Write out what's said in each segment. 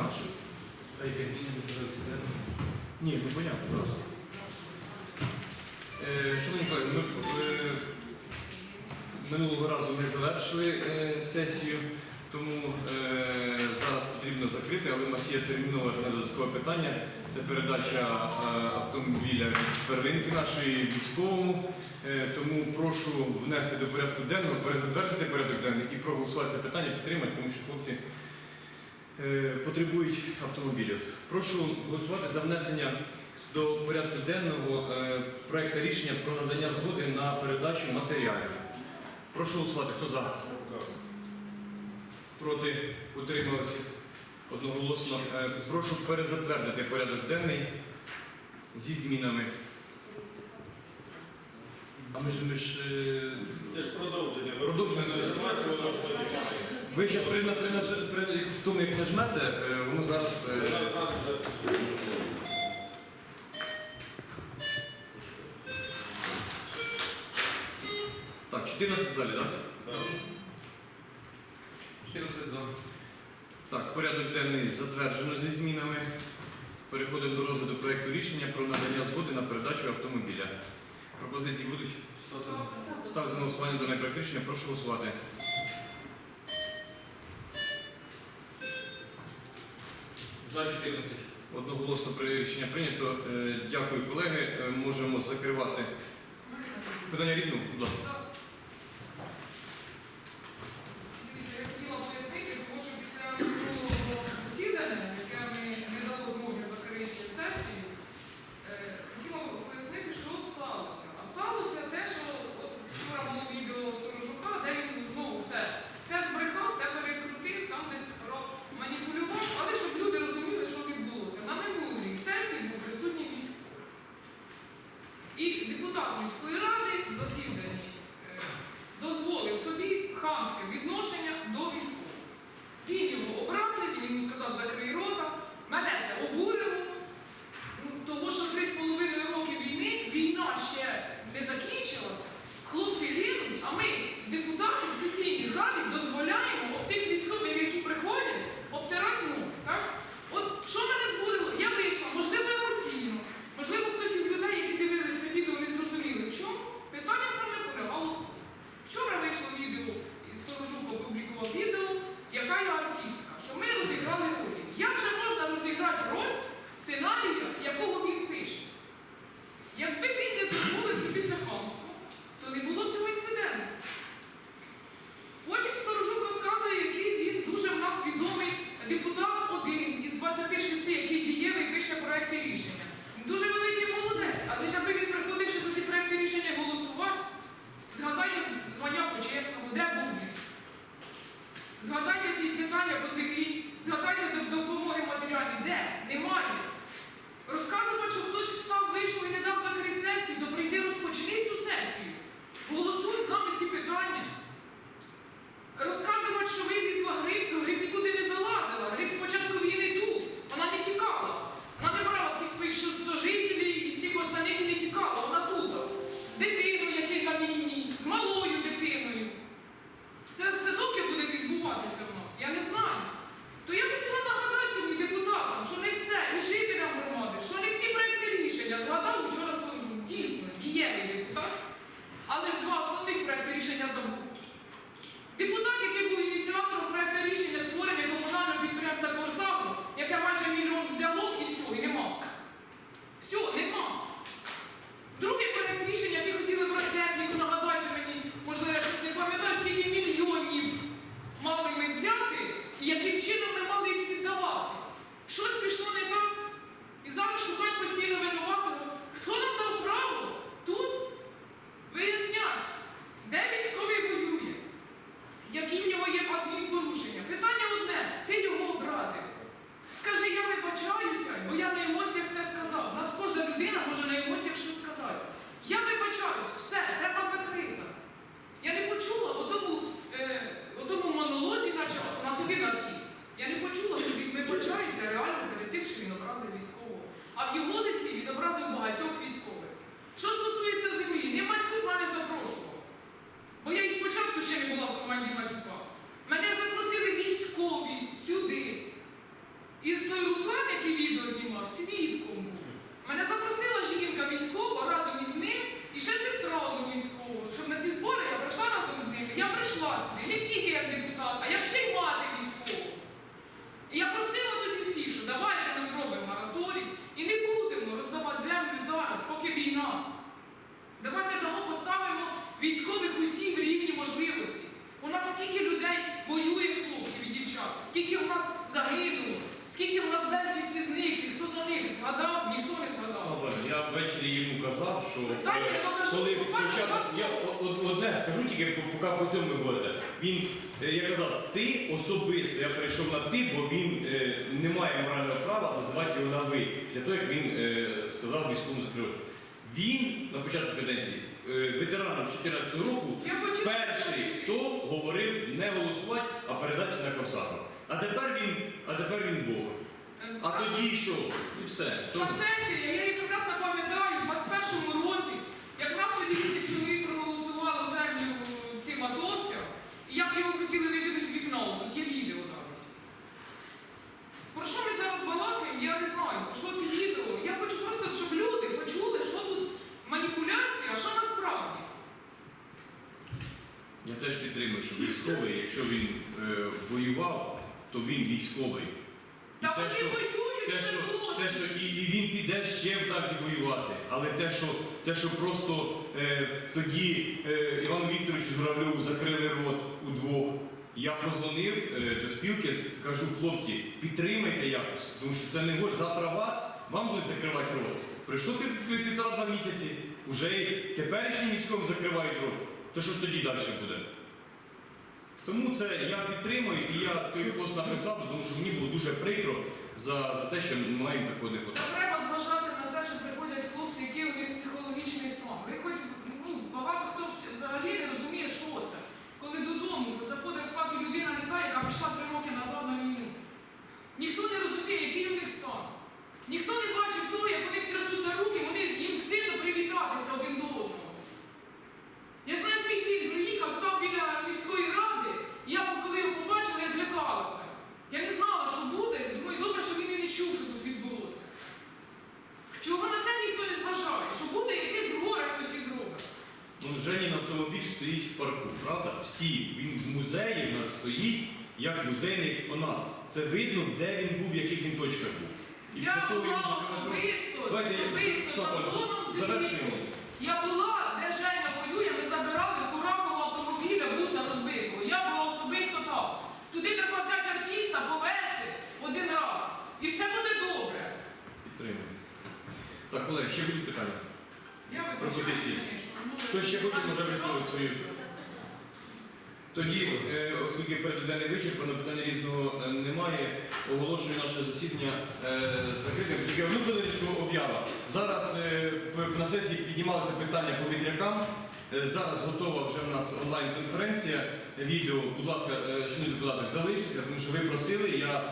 інакше. А яке рішення не подивитися, де? Ні, ну понятно, просто. Е, Шановні колеги, ми е, минулого разу ми завершили е, сесію, тому зараз потрібно закрити, але у нас є термінове додаткове питання. Це передача автомобіля первинки нашої військовому. Тому прошу внести до порядку денного, перезатвердити порядок денний і проголосувати це питання, підтримати, тому що хлопці потребують автомобілів. Прошу голосувати за внесення до порядку денного е, проекту рішення про надання згоди на передачу матеріалів. Прошу голосувати. Хто за? Проти? Утрималися? Одноголосно. Е, Прошу перезатвердити порядок денний зі змінами. А ми ж ми ж. е, Це ж продовження. Продовження. Ви ще при, при тому, як нажмете, е, воно зараз. е, Так, 14 в залі, так? 14 за. Так, порядок денний затверджено зі змінами. Переходимо до розгляду проєкту рішення про надання згоди на передачу автомобіля. Пропозиції будуть ставити на голосування до проєкту рішення. Прошу голосувати. За 14. Одноголосно рішення прийнято. Е, Дякую, колеги. Е, Можемо закривати. Питання різного, будь ласка. Скажу по- цьому говорите. Він, е, я казав, ти особисто, я перейшов на ти, бо він е, не має морального права називати його на ви, після того, як він е, сказав військовому закривати. Він на початку каденції, е, ветераном 2014 року, перший, хто говорив не голосувати, а передатися на Корсака. А тепер він, а тепер він Бог. А тоді йшов. І все. Та сесія, я її прекрасно пам'ятаю, в 21-му році, якраз тоді 10 чоловік проголосувало землю цим атовцям, і як його хотіли викинути з вікна, тут є відео навіть. Про що ми зараз балакаємо, я не знаю. Про що ці відео? Я хочу просто, щоб люди почули, що тут маніпуляція, а що насправді. Я теж підтримую, що військовий, якщо він е, воював, то він військовий. І Та те, вони що, воюють те, ще що, досі. те, що і, і він піде ще вдалі воювати. Але те, що, те, що просто е, тоді е, Івану Вікторовичу Журавльову закрили рот удвох. Я позвонив е, до спілки, с- кажу, хлопці, підтримайте якось, тому що це не може. Завтра вас, вам будуть закривати рот. Пройшло пів- пів- півтора-два місяці, вже і теперішнім військовим закривають рот. То що ж тоді далі буде? Тому це я підтримую і я той пост написав, тому що мені було дуже прикро за, за те, що ми маємо такого Та депутата. треба зважати на те, що приходять хлопці, які у них психологічний стан. Ви хоч ну, багато хто взагалі не розуміє, що це. Коли додому заходить в хату людина не та, яка пішла три роки назад на війну. Ніхто не розуміє, який у них стан. Ніхто не бачив того, як у них трясуться руки, вони їм стидно привітатися один до одного. Я знаю, як мій син приїхав, став біля міської ради, і я коли його побачила, я злякалася. Я не знала, що буде. Думаю, добре, що він і не чув, що тут відбулося. Чого на це ніхто не зважає? Що буде якесь горе хтось із робить. Ну, Женін автомобіль стоїть в парку, правда? Всі. Він в музеї в нас стоїть як музейний експонат. Це видно, де він був, в яких він точках був. І Я це була особисто, Давайте особисто, за завершуємо. Я була, де Женя воює, ми забирали Куракового автомобіля, буса розбитого. Я була особисто там. Туди треба взяти артиста, повезти один раз. І все буде добре. Підтримую. Так, колеги, ще будуть питання. Я Пропозиції. Хто ще хоче, може висловити свою? Тоді, е, оскільки порядок вичерпано, питання різного е, немає, оголошую наше засідання е, закритим. Тільки одну хвилиночку об'ява. Зараз на сесії піднімалися питання по вітрякам. Зараз готова вже в нас онлайн-конференція. Відео, будь ласка, шановні депутати, залиштеся, тому що ви просили, я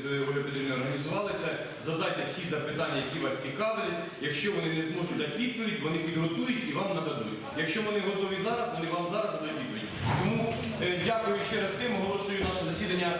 з Олею Петрівною організували це. Задайте всі запитання, які вас цікавлять. Якщо вони не зможуть дати відповідь, вони підготують і вам нададуть. Якщо вони готові зараз, вони вам зараз дадуть. Тому е, дякую ще раз всім, оголошую наше засідання.